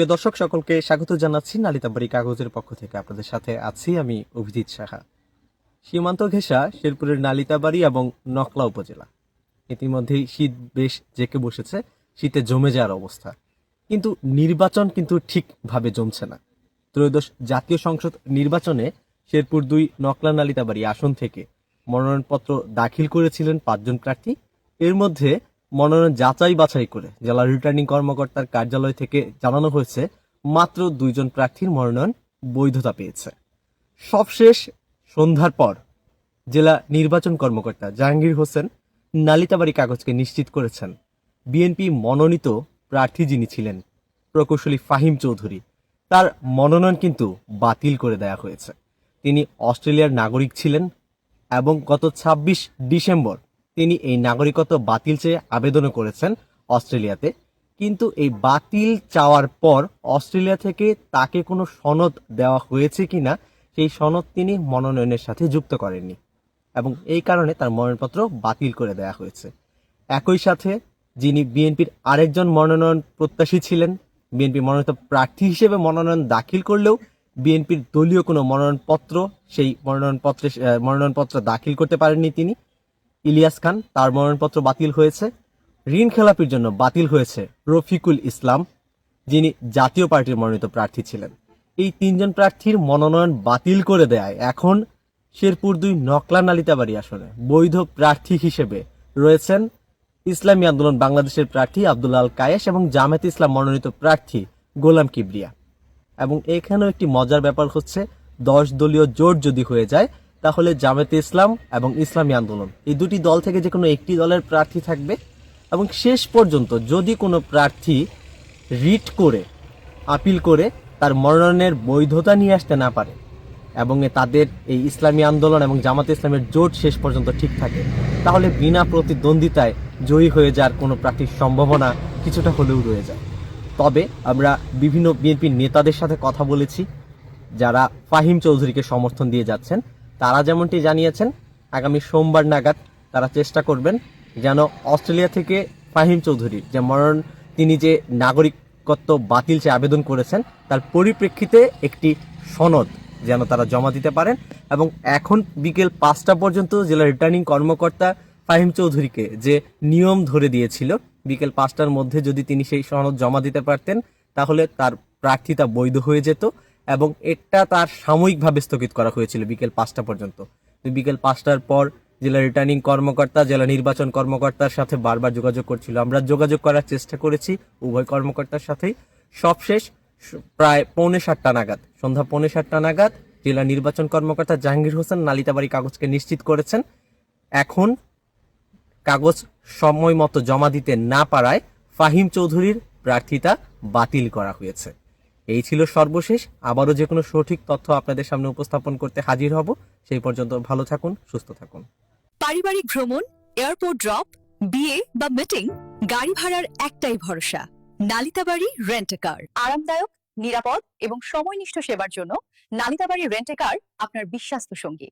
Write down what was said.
প্রিয় দর্শক, সকলকে স্বাগত জানাচ্ছি নালিতাবাড়ি কাগজের পক্ষ থেকে। আপনাদের সাথে আছি আমি অভিজিৎ সাহা। সীমান্ত ঘেঁষা, শেরপুরের নালিতাবাড়ি এবং নকলা উপজেলা। ইতিমধ্যেই শীত বেশ জেকে বসেছে, শীতে জমে যাওয়ার অবস্থা। কিন্তু নির্বাচন কিন্তু ঠিকভাবে জমছে না। ত্রয়োদশ জাতীয় সংসদ নির্বাচনে শেরপুর দুই নকলা নালিতাবাড়ি আসন থেকে মনোনয়নপত্র দাখিল করেছিলেন পাঁচজন প্রার্থী। এর মধ্যে মনোনয়ন যাচাই বাছাই করে জেলা রিটার্নিং কর্মকর্তার কার্যালয় থেকে জানানো হয়েছে, মাত্র দুইজন প্রার্থীর মনোনয়ন বৈধতা পেয়েছে। সবশেষ সন্ধ্যার পর জেলা নির্বাচন কর্মকর্তা জাহাঙ্গীর হোসেন নালিতাবাড়ি কাগজকে নিশ্চিত করেছেন, বিএনপি মনোনীত প্রার্থী যিনি ছিলেন, প্রকৌশলী ফাহিম চৌধুরী, তার মনোনয়ন কিন্তু বাতিল করে দেয়া হয়েছে। তিনি অস্ট্রেলিয়ার নাগরিক ছিলেন এবং গত ২৬ ডিসেম্বর তিনি এই নাগরিকত্ব বাতিল চেয়ে আবেদনও করেছেন অস্ট্রেলিয়াতে। কিন্তু এই বাতিল চাওয়ার পর অস্ট্রেলিয়া থেকে তাকে কোনো সনদ দেওয়া হয়েছে কিনা, সেই সনদ তিনি মনোনয়নের সাথে যুক্ত করেননি এবং এই কারণে তার মনোনয়নপত্র বাতিল করে দেওয়া হয়েছে। একই সাথে যিনি বিএনপির আরেকজন মনোনয়ন প্রত্যাশী ছিলেন, বিএনপি মনোনীত প্রার্থী হিসেবে মনোনয়ন দাখিল করলেও বিএনপির দলীয় কোনো মনোনয়নপত্র, সেই মনোনয়নপত্রে মনোনয়নপত্র দাখিল করতে পারেননি তিনি। ইলিয়াস খান, তার মনোনয়নপত্র বাতিল হয়েছে। ঋণ খেলাপির জন্য বাতিল হয়েছে রফিকুল ইসলাম, যিনি জাতীয় পার্টির মনোনীত প্রার্থী ছিলেন। এই তিনজন প্রার্থীর মনোনয়ন বাতিল করে দেয় এখন শেরপুর দুই নকলা নালিতাবাড়ি আসনে বৈধ প্রার্থী হিসেবে রয়েছেন ইসলামী আন্দোলন বাংলাদেশের প্রার্থী আব্দুল্লাহ আল কায়েস এবং জামায়াতে ইসলাম মনোনীত প্রার্থী গোলাম কিবরিয়া। এবং এখানেও একটি মজার ব্যাপার হচ্ছে, দশ দলীয় জোট যদি হয়ে যায় তাহলে জামায়াতে ইসলাম এবং ইসলামী আন্দোলন। এই দুটি দল থেকে যে কোনো একটি দলের প্রার্থী থাকবে এবং শেষ পর্যন্ত যদি কোনো প্রার্থী রিট করে, আপিল করে, তার মনোনয়নের বৈধতা নিয়ে আসতে না পারে এবং তাদের এই ইসলামী আন্দোলন এবং জামাতে ইসলামের জোট শেষ পর্যন্ত ঠিক থাকে, তাহলে বিনা প্রতিদ্বন্দ্বিতায় জয়ী হয়ে যাওয়ার কোনো প্রার্থীর সম্ভাবনা কিছুটা হলেও রয়ে যায়। তবে আমরা বিভিন্ন বিএনপির নেতাদের সাথে কথা বলেছি, যারা ফাহিম চৌধুরীকে সমর্থন দিয়ে যাচ্ছেন। তারা যেমনটি জানিয়েছেন, আগামী সোমবার নাগাদ তারা চেষ্টা করবেন যেন অস্ট্রেলিয়া থেকে ফাহিম চৌধুরী যে মরণ, তিনি যে নাগরিকত্ব বাতিল চেয়ে আবেদন করেছেন, তার পরিপ্রেক্ষিতে একটি সনদ যেন তারা জমা দিতে পারেন এবং এখন বিকেল পাঁচটা পর্যন্ত জেলা রিটার্নিং কর্মকর্তা ফাহিম চৌধুরীকে যে নিয়ম ধরে দিয়েছিল, বিকেল পাঁচটার মধ্যে যদি তিনি সেই সনদ জমা দিতে পারতেন, তাহলে তার প্রার্থিতা বৈধ হয়ে যেত। এবং এটা তার সাময়িকভাবে স্থগিত করা হয়েছিল বিকেল পাঁচটা পর্যন্ত। বিকেল পাঁচটার পর জেলা রিটার্নিং কর্মকর্তা, জেলা নির্বাচন কর্মকর্তার সাথে বারবার যোগাযোগ করছিল। আমরা যোগাযোগ করার চেষ্টা করেছি উভয় কর্মকর্তার সাথেই। সবশেষ প্রায় পৌনে সাতটা নাগাদ, সন্ধ্যা পৌনে সাতটা নাগাদ জেলা নির্বাচন কর্মকর্তা জাহাঙ্গীর হোসেন নালিতাবাড়ি কাগজকে নিশ্চিত করেছেন। এখন কাগজ সময় মতো জমা দিতে না পারায় ফাহিম চৌধুরীর প্রার্থিতা বাতিল করা হয়েছে। এই ছিল সর্বশেষ। আবারও যে কোনো সঠিক তথ্য আপনাদের সামনে উপস্থাপন করতে হাজির হব। সেই পর্যন্ত ভালো থাকুন, সুস্থ থাকুন। পারিবারিক ভ্রমণ, এয়ারপোর্ট ড্রপ, বিয়ে বা মিটিং, গাড়ি ভাড়ার একটাই ভরসা, নালিতাবাড়ি রেন্ট কার আরামদায়ক, নিরাপদ এবং সময়নিষ্ঠ সেবার জন্য নালিতাবাড়ি রেন্ট কার আপনার বিশ্বস্ত সঙ্গী।